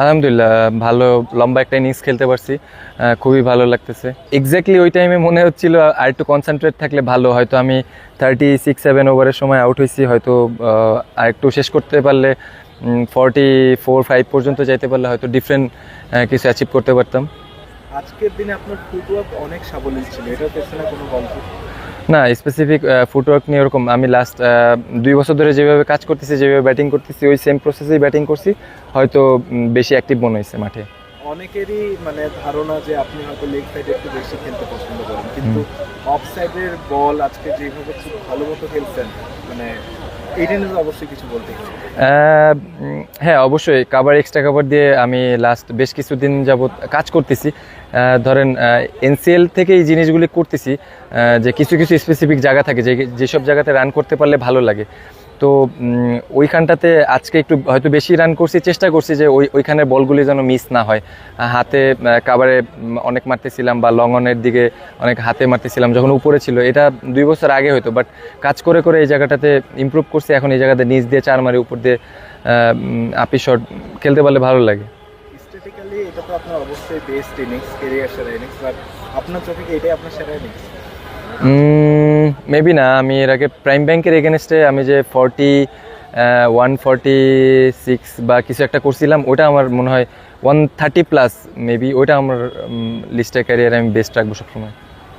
আলহামদুলিল্লাহ, ভালো, লম্বা একটা ইনিংস খেলতে পারছি। খুবই ভালো লাগতেছে। এক্স্যাক্টলি ওই টাইমে মনে হচ্ছিল আর একটু কনসেন্ট্রেট থাকলে ভালো, হয়তো আমি থার্টি সিক্স সেভেন ওভারের সময় আউট হয়েছি হয়তো আর একটু শেষ করতে পারলে ফর্টি ফোর ফাইভ পর্যন্ত যাইতে পারলে হয়তো ডিফারেন্ট কিছু অ্যাচিভ করতে পারতাম। আজকের দিনে আপনার ফুটওয়ার্ক অনেক সাবলীল ছিল এটার পেছনে কোনো গল্প? না স্পেসিফিক ফুটওয়ার্ক নিয়ে ওরকম আমি লাস্ট দুই বছর ধরে যেভাবে কাজ করতেছি যেভাবে ব্যাটিং করতেছি ওই সেম প্রসেসেই ব্যাটিং করছি হয়তো বেশি অ্যাক্টিভ মনে হয়েছে মাঠে। অনেকেরই মানে ধারণা যে আপনি হয়তো লেগ সাইডে একটু বেশি খেলতে পছন্দ করেন কিন্তু অফ সাইডের বল আজকে যেভাবে খুব ভালো মতো খেলছেন মানে হ্যাঁ অবশ্যই। কাবার এক্সট্রা কাভার দিয়ে আমি লাস্ট বেশ কিছুদিন যাবৎ কাজ করতেছি। ধরেন এনসিএল থেকে এই জিনিসগুলি করতেছি যে কিছু কিছু স্পেসিফিক জায়গা থাকে, যে, যেসব জায়গাতে রান করতে পারলে ভালো লাগে। তো ওইখানটাতে আজকে একটু হয়তো বেশি রান করছি, চেষ্টা করছি যে ওই ওইখানের বলগুলি যেন মিস না হয়। হাতে কাবারে অনেক মারতেছিলাম বা লং অনের দিকে অনেক হাতে মারতেছিলাম যখন উপরে ছিল। এটা দুই বছর আগে হয়তো বাট কাজ করে করে এই জায়গাটাতে ইমপ্রুভ করছি। এখন এই জায়গাতে নিচ দিয়ে চার মারি, উপর দিয়ে আপি শট খেলতে পারলে ভালো লাগে। আপনার অবশ্যই বেস্ট ইনিংস সেরা ইনিংস বাট আপনার চোখে এটাই আপনার সেরা ইনিংস মেবি না, আমি এর আগে প্রাইম ব্যাংকের এগেনস্টে আমি যে ফর্টি ওয়ান ফর্টি সিক্স বা কিছু একটা করছিলাম, ওটা আমার মনে হয় ওয়ান থার্টি প্লাস মেবি ওইটা আমার লিস্টের ক্যারিয়ার আমি বেস্ট রাখব সবসময়।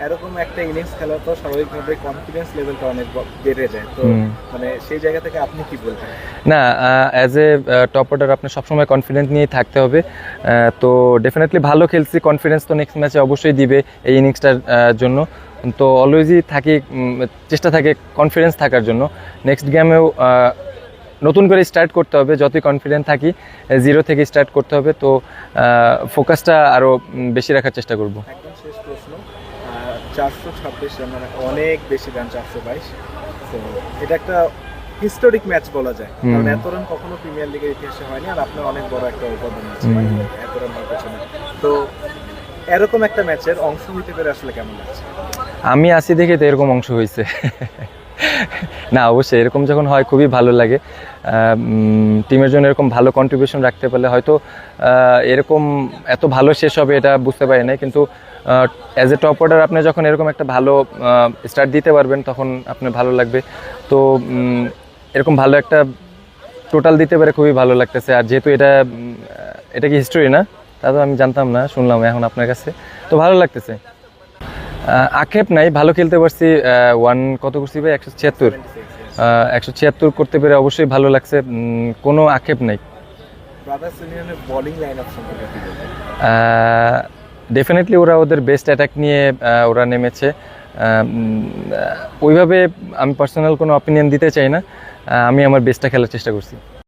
এরকম একটা ইনিংস খেলা তো স্বাভাবিকভাবে কনফিডেন্স লেভেলটা অনেক বেড়ে যায়। তো। মানে সেই জায়গা থেকে আপনি কি বলবেন? না অ্যাজ এ টপ অর্ডার আপনি সবসময় কনফিডেন্ট নিয়েই থাকতে হবে। তো ডেফিনেটলি ভালো খেলছি কনফিডেন্স তো নেক্সট ম্যাচে অবশ্যই দিবে এই ইনিংসটার জন্য। তো অলওয়েজই থাকি চেষ্টা থাকে কনফিডেন্স থাকার জন্য। নেক্সট গেমেও নতুন করে স্টার্ট করতে হবে যতই কনফিডেন্ট থাকি জিরো থেকে স্টার্ট করতে হবে। তো ফোকাসটা আরও বেশি রাখার চেষ্টা করব। চারশো ছাব্বিশ রান মানে অনেক বেশি রান চারশো বাইশ। তো এটা একটা হিস্টোরিক ম্যাচ বলা যায়। কারণ এত রান কখনো প্রিমিয়ার লিগের ইতিহাসে হয়নি আর আপনার অনেক বড় একটা অবদান আছে এত রান হওয়ার পেছনে। তো এরকম একটা ম্যাচের অংশ নিতে পেরে আসলে কেমন লাগছে? আমি আসি দেখে তো এরকম অংশ হয়েছে। না অবশ্যই এরকম যখন হয় খুবই ভালো লাগে। টিমের জন্য এরকম ভালো কন্ট্রিবিউশন রাখতে পারলে হয়তো আহ, এরকম এত ভালো শেষ হবে এটা বুঝতে পারি না কিন্তু অ্যাজ এ টপ অর্ডার আপনি যখন এরকম একটা ভালো স্টার্ট দিতে পারবেন তখন আপনার ভালো লাগবে। তো এরকম ভালো একটা টোটাল দিতে পারে খুবই ভালো লাগতেছে। আর যেহেতু এটা এটা কি হিস্টোরি না? তা তো আমি জানতাম না শুনলাম এখন আপনার কাছে। তো ভালো লাগতেছে। আক্ষেপ নাই ভালো খেলতে পারছি ওয়ান কত করছি ভাই? একশো ছিয়াত্তর। একশো ছিয়াত্তর করতে পেরে অবশ্যই ভালো লাগছে কোনো আক্ষেপ নাই। ডেফিনেটলি ওরা ওদের বেস্ট অ্যাটাক নিয়ে ওরা নেমেছে। ওইভাবে আমি পার্সোনাল কোনো অপিনিয়ন দিতে চাই না। আমি আমার বেস্টটা খেলার চেষ্টা করছি।